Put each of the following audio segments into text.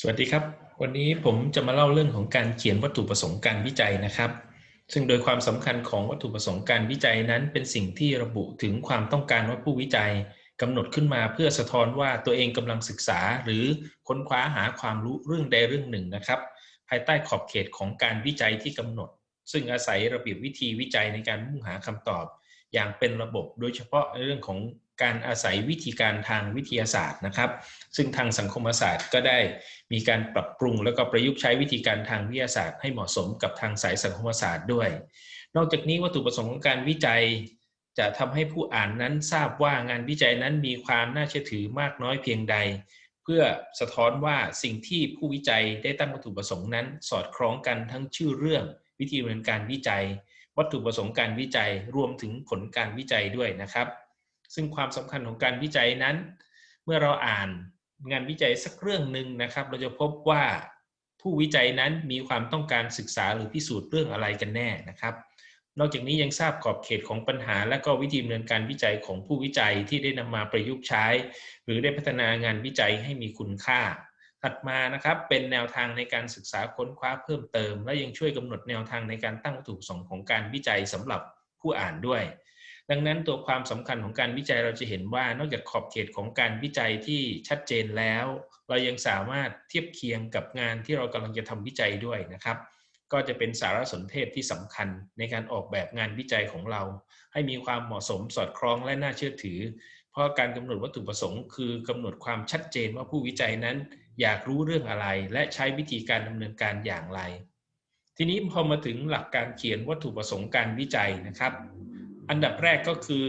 สวัสดีครับ วันนี้ผมจะมาเล่าเรื่องของการเขียนวัตถุประสงค์การวิจัยนะครับ ซึ่งโดยความสำคัญของวัตถุประสงค์การวิจัยนั้น เป็นสิ่งที่ระบุถึงความต้องการว่าผู้วิจัยกำหนดขึ้นมาเพื่อสะท้อนว่าตัวเองกำลังศึกษา หรือค้นคว้าหาความรู้เรื่องใดเรื่องหนึ่งนะครับ ภายใต้ขอบเขตของการวิจัยที่กำหนด ซึ่งอาศัยระเบียบวิธีวิจัยในการมุ่งหาคำตอบ อย่างเป็นระบบโดยเฉพาะเรื่องของ การอาศัยวิธีการทางวิทยาศาสตร์นะครับ ซึ่งทางสังคมศาสตร์ก็ได้มีการปรับปรุง แล้วก็ประยุกต์ใช้วิธีการทางวิทยาศาสตร์ให้เหมาะสมกับทางสายสังคมศาสตร์ด้วย นอกจากนี้วัตถุประสงค์ของการวิจัย จะทำให้ผู้อ่านนั้นทราบว่างานวิจัยนั้นมีความน่าเชื่อถือมากน้อยเพียงใด เพื่อสะท้อนว่าสิ่งที่ผู้วิจัยได้ตั้งวัตถุประสงค์นั้น สอดคล้องกันทั้งชื่อเรื่อง วิธีดำเนินการวิจัย วัตถุประสงค์การวิจัยรวมถึงผลการวิจัยด้วยนะครับ ซึ่งความสำคัญของการวิจัยนั้น เมื่อเราอ่านงานวิจัยสักเรื่องหนึ่งนะครับ เราจะพบว่าผู้วิจัยนั้นมีความต้องการศึกษาหรือพิสูจน์เรื่องอะไรกันแน่นะครับ นอกจากนี้ยังทราบขอบเขตของปัญหา และก็วิธีดำเนินการวิจัยของผู้วิจัยที่ได้นำมาประยุกต์ใช้ หรือได้พัฒนางานวิจัยให้มีคุณค่า ถัดมานะครับเป็นแนวทางในการศึกษาค้นคว้าเพิ่มเติม และยังช่วยกำหนดแนวทางในการตั้งวัตถุประสงค์ของการวิจัยสำหรับผู้อ่านด้วย ดังนั้นตัวความสำคัญของการวิจัยเราจะเห็นว่านอกจากขอบเขตของการวิจัยที่ชัดเจนแล้ว เรายังสามารถเทียบเคียงกับงานที่เรากำลังจะทำวิจัยด้วยนะครับ ก็จะเป็นสารสนเทศที่สำคัญในการออกแบบงานวิจัยของเรา ให้มีความเหมาะสมสอดคล้องและน่าเชื่อถือ เพราะการกำหนดวัตถุประสงค์คือกำหนดความชัดเจนว่าผู้วิจัยนั้น อยากรู้เรื่องอะไร และใช้วิธีการดำเนินการอย่างไร ทีนี้พอมาถึงหลักการเขียนวัตถุประสงค์การวิจัยนะครับ อันดับแรกก็คือ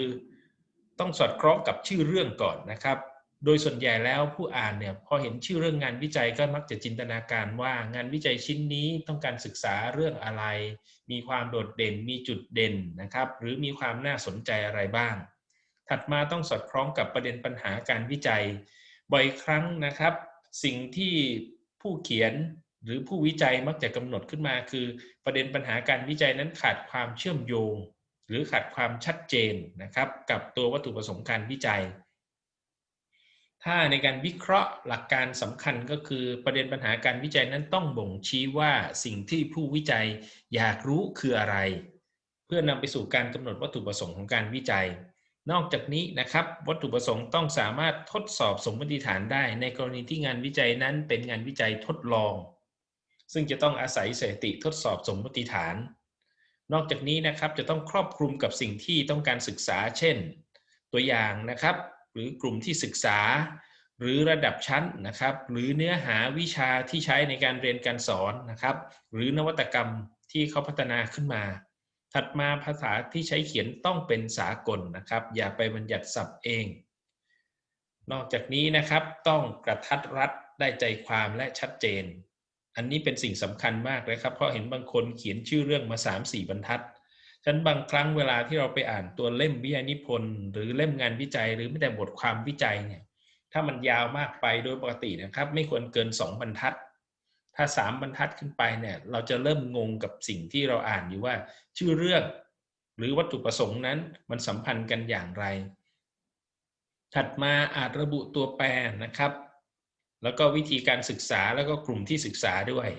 ต้องสอดคล้องกับชื่อเรื่องก่อนนะครับ โดยส่วนใหญ่แล้วผู้อ่านเนี่ยพอเห็นชื่อเรื่องงานวิจัยก็มักจะจินตนาการว่างานวิจัยชิ้นนี้ต้องการศึกษาเรื่องอะไร มีความโดดเด่น มีจุดเด่นนะครับ หรือมีความน่าสนใจอะไรบ้าง ถัดมาต้องสอดคล้องกับประเด็นปัญหาการวิจัย บ่อยครั้งนะครับ สิ่งที่ผู้เขียนหรือผู้วิจัยมักจะกำหนดขึ้นมาคือ ประเด็นปัญหาการวิจัยนั้นขาดความเชื่อมโยง หรือขาดความชัดเจนนะครับกับตัววัตถุประสงค์การวิจัย ถ้าในการวิเคราะห์หลักการสำคัญก็คือประเด็นปัญหาการวิจัยนั้นต้องบ่งชี้ว่าสิ่งที่ผู้วิจัยอยากรู้คืออะไร เพื่อนำไปสู่การกำหนดวัตถุประสงค์ของการวิจัย นอกจากนี้นะครับวัตถุประสงค์ต้องสามารถทดสอบสมมติฐานได้ ในกรณีที่งานวิจัยนั้นเป็นงานวิจัยทดลอง ซึ่งจะต้องอาศัยสถิติทดสอบสมมติฐาน นอกจากนี้นะครับจะต้องครอบคลุมกับสิ่งที่ต้องการศึกษา เช่น ตัวอย่างนะครับ หรือกลุ่มที่ศึกษา หรือระดับชั้นนะครับ หรือเนื้อหาวิชาที่ใช้ในการเรียนการสอนนะครับ หรือนวัตกรรมที่เขาพัฒนาขึ้นมา ถัดมาภาษาที่ใช้เขียนต้องเป็นสากลนะครับ อย่าไปบัญญัติศัพท์เอง นอกจากนี้นะครับต้องกระทัดรัดได้ใจความและชัดเจน อันนี้เป็นสิ่งสำคัญมากเลยครับ เพราะเห็นบางคนเขียนชื่อเรื่องมา3 4บรรทัดฉะนั้นบางครั้งเวลาที่เราไปอ่านตัวเล่มวิทยานิพนธ์หรือเล่มงานวิจัย หรือไม่แต่บทความวิจัยเนี่ย ถ้ามันยาวมากไปโดยปกตินะครับ ไม่ควรเกิน 2 บรรทัด ถ้า 3 บรรทัดขึ้นไปเนี่ย เราจะเริ่มงงกับสิ่งที่เราอ่านอยู่ว่า ชื่อเรื่อง หรือวัตถุประสงค์นั้นมันสัมพันธ์กันอย่างไร ถัดมาอาจระบุตัวแปรนะครับ แล้วก็วิธีการศึกษาแล้วก็กลุ่มที่ศึกษาด้วย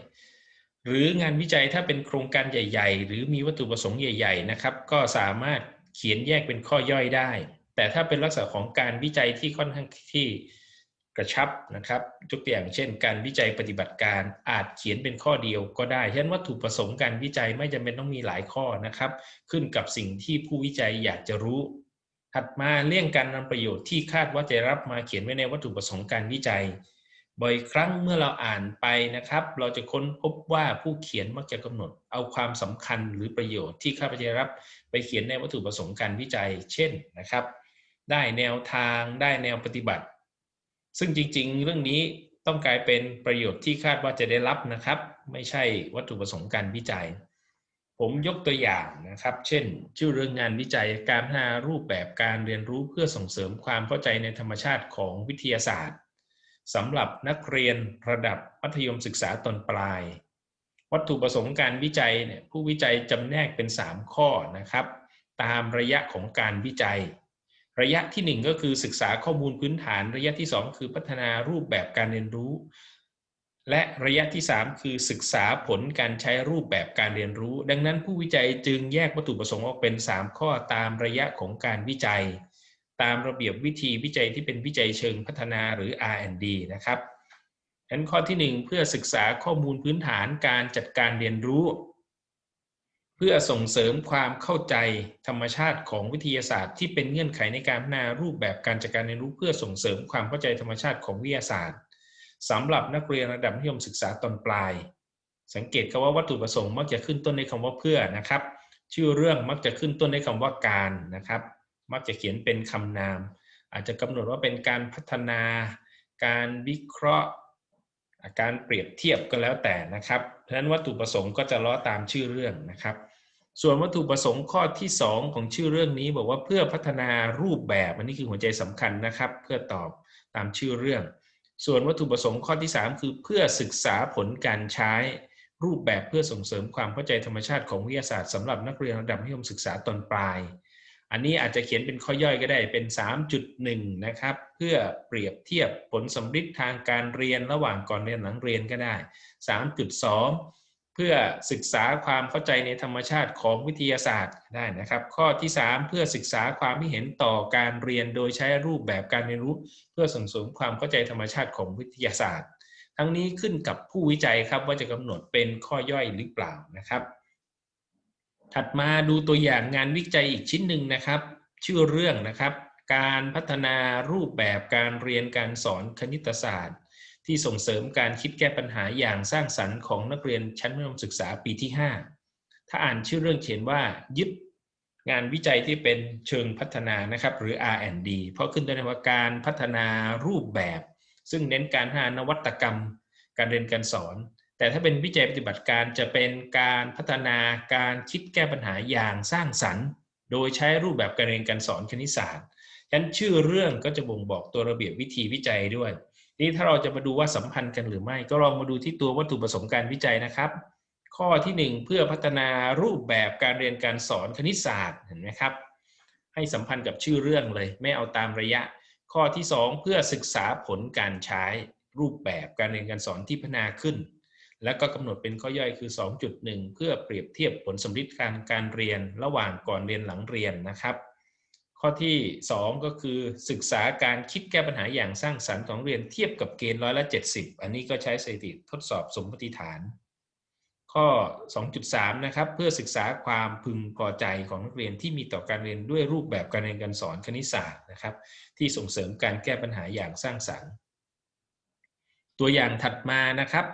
หรืองานวิจัยถ้าเป็นโครงการใหญ่ ๆ หรือมีวัตถุประสงค์ใหญ่ ๆ นะครับ ก็สามารถเขียนแยกเป็นข้อย่อยได้ แต่ถ้าเป็นลักษณะของการวิจัยที่ค่อนข้างที่กระชับนะครับยกตัวอย่างเช่น การวิจัยปฏิบัติการอาจเขียนเป็นข้อเดียวก็ได้ เช่นวัตถุประสงค์การวิจัยไม่จำเป็นต้องมีหลายข้อนะครับ ขึ้นกับสิ่งที่ผู้วิจัยอยากจะรู้ ถัดมาเลี่ยงการนำประโยชน์ที่คาดว่าจะรับมาเขียนไว้ในวัตถุประสงค์การวิจัย บ่อยครั้งเมื่อเราอ่านไปนะครับ เราจะค้นพบว่าผู้เขียนมักจะกำหนด เอาความสำคัญหรือประโยชน์ที่ข้าพเจ้ารับไปเขียนในวัตถุประสงค์การวิจัย เช่นนะครับ ได้แนวทางได้แนวปฏิบัติ ซึ่งจริงๆ เรื่องนี้ต้องกลายเป็นประโยชน์ที่คาดว่าจะได้รับนะครับ ไม่ใช่วัตถุประสงค์การวิจัย ผมยกตัวอย่างนะครับ เช่น ชื่อเรื่องงานวิจัยการพัฒนารูปแบบการเรียนรู้เพื่อส่งเสริมความเข้าใจในธรรมชาติของวิทยาศาสตร์ สำหรับนักเรียนระดับมัธยมศึกษาตอนปลาย วัตถุประสงค์การวิจัยเนี่ยผู้วิจัยจำแนกเป็น 3 ข้อนะครับ ตามระยะของการวิจัย ระยะที่ 1 ก็คือศึกษาข้อมูลพื้นฐาน ระยะที่ 2 คือพัฒนารูปแบบการเรียนรู้ และระยะที่ 3 คือศึกษาผลการใช้รูปแบบการเรียนรู้ ดังนั้นผู้วิจัยจึงแยกวัตถุประสงค์ออกเป็น 3 ข้อตามระยะของการวิจัย ตามระเบียบวิธีวิจัยที่เป็นวิจัยเชิงพัฒนาหรือ R&D นะครับฉะนั้นข้อที่ 1 เพื่อศึกษาข้อมูลพื้นฐานการจัดการเรียนรู้ เพื่อส่งเสริมความเข้าใจธรรมชาติของวิทยาศาสตร์ ที่เป็นเงื่อนไขในการพัฒนารูปแบบการจัดการเรียนรู้เพื่อส่งเสริมความเข้าใจธรรมชาติของวิทยาศาสตร์สำหรับนักเรียนระดับมัธยมศึกษาตอนปลาย สังเกตคำว่าวัตถุประสงค์มักจะขึ้นต้นในคำว่าเพื่อนะครับ ชื่อเรื่องมักจะขึ้นต้นในคำว่าการนะครับ มักจะเขียนเป็นคำนาม อาจจะกำหนดว่าเป็นการพัฒนา การวิเคราะห์ การเปรียบเทียบก็แล้วแต่นะครับ เพราะฉะนั้นวัตถุประสงค์ก็จะล้อตามชื่อเรื่องนะครับ ส่วนวัตถุประสงค์ข้อที่ 2 ของชื่อเรื่องนี้บอกว่าเพื่อพัฒนารูปแบบอันนี้คือหัวใจสำคัญนะครับ เพื่อตอบตามชื่อเรื่อง ส่วนวัตถุประสงค์ข้อที่ 3 คือเพื่อศึกษาผลการใช้รูปแบบเพื่อส่งเสริมความเข้าใจธรรมชาติของวิทยาศาสตร์สำหรับนักเรียนระดับมัธยมศึกษาตอนปลาย อันนี้อาจจะเขียนเป็นข้อย่อยก็ได้เป็น 3.1 นะครับ เพื่อเปรียบเทียบผลสำฤทธิ์ทางการเรียนระหว่างก่อนเรียนหลังเรียนก็ได้ 3.2พื่อศึกษาความเข้าใจในธรรมชาติของวิทยาศาสตร์ได้นะครับ ข้อที่ 3 เพื่อศึกษาความที่เห็นต่อการเรียนโดยใช้รูปแบบการเรียนรู้ เพื่อส่งเสริมความเข้าใจธรรมชาติของวิทยาศาสตร์ ทั้งนี้ขึ้นกับผู้วิจัยครับว่าจะกำหนดเป็นข้อย่อยหรือเปล่านะครับ ถัดมาดูตัวอย่างงานวิจัยอีกชิ้นหนึ่งนะครับ ชื่อเรื่องนะครับ การพัฒนารูปแบบการเรียนการสอนคณิตศาสตร์ ที่ส่งเสริมการคิดแก้ปัญหาอย่างสร้างสรรค์ของนักเรียนชั้นมัธยมศึกษาปีที่ 5 ถ้าอ่านชื่อเรื่องเขียนว่ายึดงานวิจัยที่เป็นเชิงพัฒนานะครับ หรือ R&D เพราะขึ้นต้นในว่าการพัฒนารูปแบบ ซึ่งเน้นการหานวัตกรรม การเรียนการสอน แต่ถ้าเป็นวิจัยปฏิบัติการจะเป็นการพัฒนาการคิดแก้ปัญหาอย่างสร้างสรรค์ โดยใช้รูปแบบการเรียนการสอนคณิตศาสตร์ฉะนั้นชื่อเรื่องก็จะบ่งบอกตัวระเบียบวิธีวิจัยด้วย นี่ถ้าเราจะมาดูว่าสัมพันธ์กันหรือไม่ ก็ลองมาดูที่ตัววัตถุประสงค์การวิจัยนะครับ ข้อที่ 1 เพื่อพัฒนารูปแบบการเรียนการสอนคณิตศาสตร์เห็นไหมครับ ให้สัมพันธ์กับชื่อเรื่องเลย ไม่เอาตามระยะ ข้อที่ 2 เพื่อศึกษาผลการใช้รูปแบบการเรียนการสอนที่พัฒนาขึ้น แล้วก็กำหนดเป็นข้อย่อยคือ 2.1 เพื่อเปรียบเทียบผลสมฤทธิ์การการเรียนระหว่างก่อนเรียนหลังเรียนนะครับ ข้อที่ 2 ก็คือศึกษาการคิดแก้ปัญหาอย่างสร้างสรรค์ของเรียนเทียบกับเกณฑ์ร้อยละ 70 อันนี้ก็ใช้สถิติทดสอบสมมติฐาน ข้อ 2.3 นะครับ เพื่อศึกษาความพึงพอใจของนักเรียนที่มีต่อการเรียนด้วยรูปแบบการเรียนการสอนคณิตศาสตร์นะครับ ที่ส่งเสริมการแก้ปัญหาอย่างสร้างสรรค์ ตัวอย่างถัดมานะครับ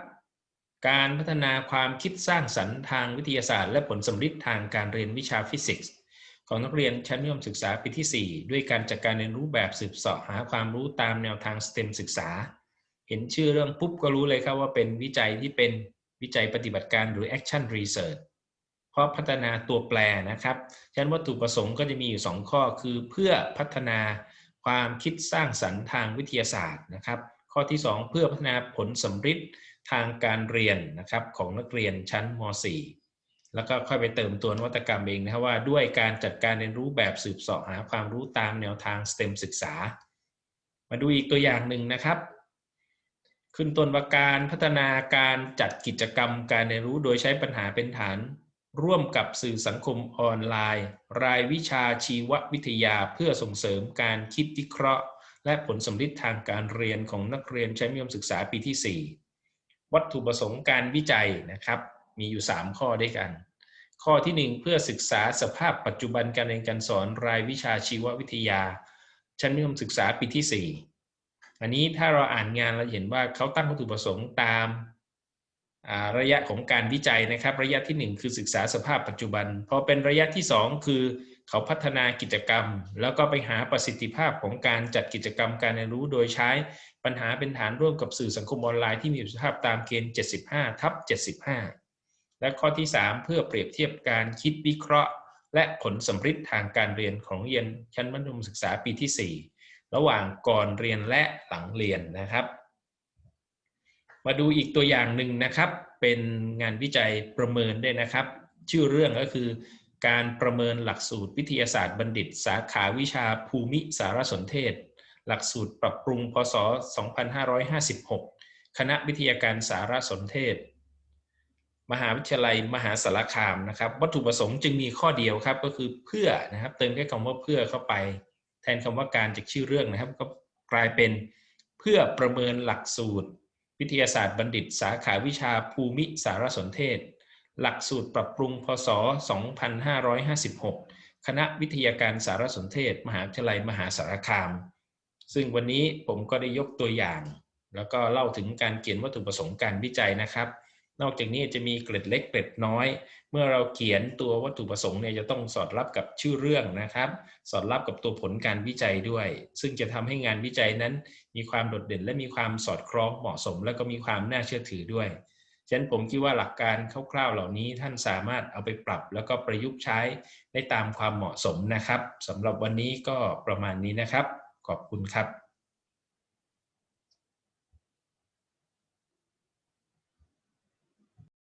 การพัฒนาความคิดสร้างสรรค์ทางวิทยาศาสตร์ และผลสำฤทธิ์ทางการเรียนวิชาฟิสิกส์ ของนักเรียนชั้นมัธยมศึกษาปีที่ 4 ด้วยการจัดกการเรียนรู้แบบสืบเสาะหาความรู้ตามแนวทาง STEM ศึกษา เห็นชื่อเรื่องปุ๊บก็รู้เลยครับว่าเป็นวิจัยที่เป็นวิจัยปฏิบัติการหรือ Action Research เพราะพัฒนาตัวแปรนะครับฉะนั้นวัตถุประสงค์ก็จะมีอยู่ 2 ข้อคือเพื่อพัฒนาความคิดสร้างสรรค์ทางวิทยาศาสตร์นะครับ ข้อที่ 2 เพื่อพัฒนาผลสำฤทธิ์ ทางการเรียนนะครับของนักเรียนชั้นม .4 แล้วก็ค่อยไปเติมตัวนวัตกรรมเองนะครับว่าด้วยการจัดการเรียนรู้แบบสืบเสาะหาความรู้ตามแนวทาง STEM ศึกษา มาดูอีกตัวอย่างหนึ่งนะครับ ขึ้นต้นว่าการพัฒนาการจัดกิจกรรมการเรียนรู้โดยใช้ปัญหาเป็นฐานร่วมกับสื่อสังคมออนไลน์ รายวิชาชีววิทยาเพื่อส่งเสริมการคิดวิเคราะห์ และผลสำลิดทางการเรียนของนักเรียนชั้นมัธยมศึกษาปีที่ 4 วัตถุประสงค์การวิจัยนะครับมีอยู่ 3 ข้อด้วยกัน ข้อที่ 1 เพื่อศึกษาสภาพปัจจุบันการเรียนการสอนรายวิชาชีววิทยา ชั้นมัธยมศึกษาปีที่ 4 อันนี้ถ้าเราอ่านงานเราเห็นว่าเขาตั้งวัตถุประสงค์ตามระยะของการวิจัยนะครับ ระยะที่ 1 คือศึกษาสภาพปัจจุบัน พอเป็นระยะที่ 2 คือ เขาพัฒนากิจกรรม แล้วก็ไปหาประสิทธิภาพของการจัดกิจกรรมการเรียนรู้ โดยใช้ปัญหาเป็นฐานร่วมกับสื่อสังคมออนไลน์ที่มีประสิทธิภาพตามเกณฑ์ 75 ทับ 75 และข้อที่ 3 เพื่อเปรียบเทียบการคิดวิเคราะห์ และผลสำฤทธิ์ทางการเรียนของเรียนชั้นมัธยมศึกษาปีที่ 4 ระหว่างก่อนเรียนและหลังเรียนนะครับ มาดูอีกตัวอย่างหนึ่งนะครับ เป็นงานวิจัยประเมินได้นะครับ ชื่อเรื่องก็คือ การประเมินหลักสูตรวิทยาศาสตร์บัณฑิต สาขาวิชาภูมิสารสนเทศ หลักสูตรปรับปรุงพศ 2556 คณะวิทยาการสารสนเทศ มหาวิทยาลัยมหาสารคามนะครับ วัตถุประสงค์จึงมีข้อเดียวครับก็คือเพื่อนะครับ เติมแค่คำว่าเพื่อเข้าไป แทนคำว่าการจากชื่อเรื่องนะครับ ก็กลายเป็นเพื่อประเมินหลักสูตร วิทยาศาสตร์บัณฑิต สาขาวิชาภูมิสารสนเทศ หลักสูตรปรับปรุงพศ 2556 คณะวิทยาการสารสนเทศ มหาวิทยาลัยมหาสารคาม ซึ่งวันนี้ผมก็ได้ยกตัวอย่าง แล้วก็เล่าถึงการเขียนวัตถุประสงค์การวิจัยนะครับ นอกจากนี้จะมีเกร็ดเล็กเกร็ดน้อย เมื่อเราเขียนตัววัตถุประสงค์เนี่ยจะต้องสอดรับกับชื่อเรื่องนะครับ สอดรับกับตัวผลการวิจัยด้วย ซึ่งจะทำให้งานวิจัยนั้น มีความโดดเด่นและมีความสอดคล้องเหมาะสม และก็มีความน่าเชื่อถือด้วย ฉะนั้นผมคิดว่าหลักการคร่าวๆเหล่านี้ท่านสามารถเอาไปปรับ แล้วก็ประยุกต์ใช้ได้ตามความเหมาะสมนะครับสำหรับวันนี้ก็ประมาณนี้นะครับ ขอบคุณครับ